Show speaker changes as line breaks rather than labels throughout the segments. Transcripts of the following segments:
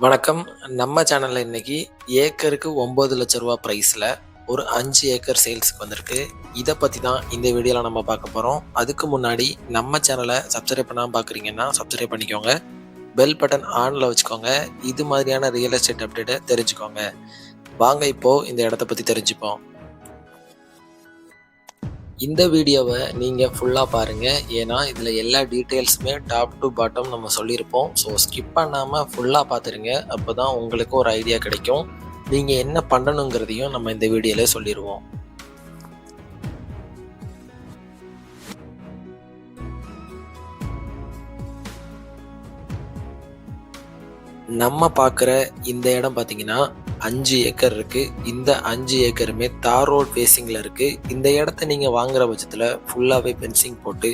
வணக்கம். நம்ம சேனலில் இன்னைக்கு ஏக்கருக்கு ஒம்பது லட்ச ரூபா ப்ரைஸில் ஒரு அஞ்சு ஏக்கர் சேல்ஸுக்கு வந்திருக்கு. இதை பற்றி தான் இந்த வீடியோவில் நம்ம பார்க்க போகிறோம் அதுக்கு முன்னாடி நம்ம சேனலை சப்ஸ்கிரைப் பண்ணாமல் பார்க்குறீங்கன்னா சப்ஸ்கிரைப் பண்ணிக்கோங்க. பெல் பட்டன் ஆனில் வச்சுக்கோங்க. இது மாதிரியான ரியல் எஸ்டேட் அப்டேட்டை தெரிஞ்சுக்கோங்க. வாங்க இப்போது இந்த இடத்த பற்றி தெரிஞ்சுப்போம். இந்த வீடியோவை நீங்கள் ஃபுல்லாக பாருங்கள் ஏன்னா இதில் எல்லா டீட்டெயில்ஸுமே டாப் டு பாட்டம் நம்ம சொல்லியிருப்போம். ஸோ ஸ்கிப் பண்ணாமல் ஃபுல்லாக பார்த்துருங்க அப்போ தான் உங்களுக்கு ஒரு ஐடியா கிடைக்கும். நீங்கள் என்ன பண்ணணுங்கிறதையும் நம்ம இந்த வீடியோவில் சொல்லிடுவோம் நம்ம பார்க்குற இந்த இடம் பார்த்தீங்கன்னா அஞ்சு ஏக்கர் இருக்குது இந்த அஞ்சு ஏக்கருமே தார் ரோட் ஃபேஸிங்கில் இருக்குது இந்த இடத்த நீங்கள் வாங்குகிற பட்சத்தில் ஃபுல்லாகவே பென்சிங் போட்டு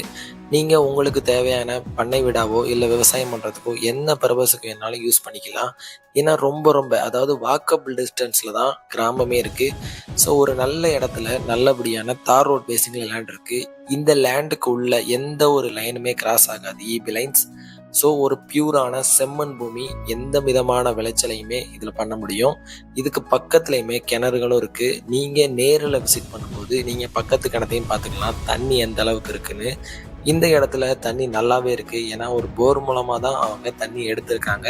நீங்கள் உங்களுக்கு தேவையான பண்ணை விடாவோ இல்லை விவசாயம் பண்ணுறதுக்கோ என்ன பர்பஸுக்கு வேணாலும் யூஸ் பண்ணிக்கலாம். ஏன்னா ரொம்ப ரொம்ப அதாவது வாக்கபிள் டிஸ்டன்ஸில் தான் கிராமமே இருக்குது ஸோ ஒரு நல்ல இடத்துல நல்லபடியான தார் ரோட் பேசிங்கில் லேண்ட் இருக்குது இந்த லேண்டுக்கு உள்ள எந்த ஒரு லைனுமே கிராஸ் ஆகாது. இபி லைன்ஸ் ஸோ ஒரு பியூரான செம்மண் பூமி எந்த விதமான விளைச்சலையுமே இதில் பண்ண முடியும். இதுக்கு பக்கத்துலையுமே கிணறுகளும் இருக்குது நீங்கள் நேரில் விசிட் பண்ணும்போது நீங்கள் பக்கத்து கிணத்தையும் பார்த்துக்கலாம். தண்ணி எந்த அளவுக்கு இருக்குன்னு. இந்த இடத்துல தண்ணி நல்லாவே இருக்குது ஏன்னா ஒரு போர் மூலமாக தான் அவங்க தண்ணி எடுத்திருக்காங்க.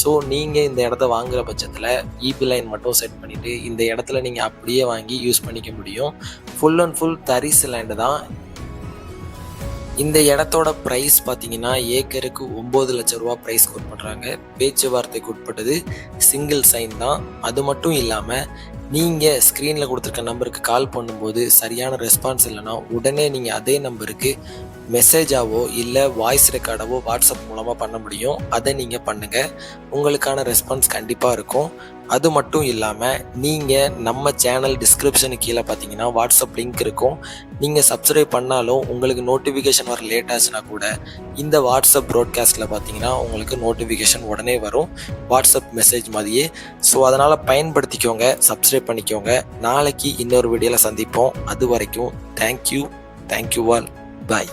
ஸோ நீங்கள் இந்த இடத்த வாங்குற பட்சத்தில் இபி லைன் மட்டும் செட் பண்ணிவிட்டு இந்த இடத்துல நீங்கள் அப்படியே வாங்கி யூஸ் பண்ணிக்க முடியும். ஃபுல் அண்ட் ஃபுல் தரிசு லேண்டு தான் இந்த இடத்தோட ப்ரைஸ் பார்த்தீங்கன்னா ஏக்கருக்கு ஒம்பது லட்ச ரூபா ப்ரைஸ் கோட் பண்ணுறாங்க பேச்சுவார்த்தைக்கு உட்பட்டது சிங்கிள் சைன் தான். அது மட்டும் இல்லாமல் நீங்கள் ஸ்க்ரீனில் கொடுத்துருக்க நம்பருக்கு கால் பண்ணும்போது சரியான ரெஸ்பான்ஸ் இல்லைன்னா உடனே நீங்கள் அதே நம்பருக்கு மெசேஜாவோ இல்லை வாய்ஸ் ரெக்கார்டாவோ வாட்ஸ்அப் மூலமாக பண்ண முடியும். அதை நீங்கள் பண்ணுங்கள் உங்களுக்கான ரெஸ்பான்ஸ் கண்டிப்பாக இருக்கும். அது மட்டும் இல்லாமல் நீங்கள் நம்ம சேனல் டிஸ்கிரிப்ஷனுக்கு கீழே பார்த்தீங்கன்னா வாட்ஸ்அப் லிங்க் இருக்கும். நீங்கள் சப்ஸ்கிரைப் பண்ணாலும் உங்களுக்கு நோட்டிஃபிகேஷன் கஸ்டமர் லேட் ஆச்சுன்னா கூட இந்த வாட்ஸ்அப் ப்ராட்காஸ்ட்டில் பார்த்தீங்கன்னா உங்களுக்கு நோட்டிஃபிகேஷன் உடனே வரும். வாட்ஸ்அப் மெசேஜ் மாதிரியே. ஸோ அதனால் பயன்படுத்திக்கோங்க சப்ஸ்கிரைப் பண்ணிக்கோங்க. நாளைக்கு இன்னொரு வீடியோவில் சந்திப்போம். அது வரைக்கும் தேங்க்யூ தேங்க்யூ ஆல் பாய்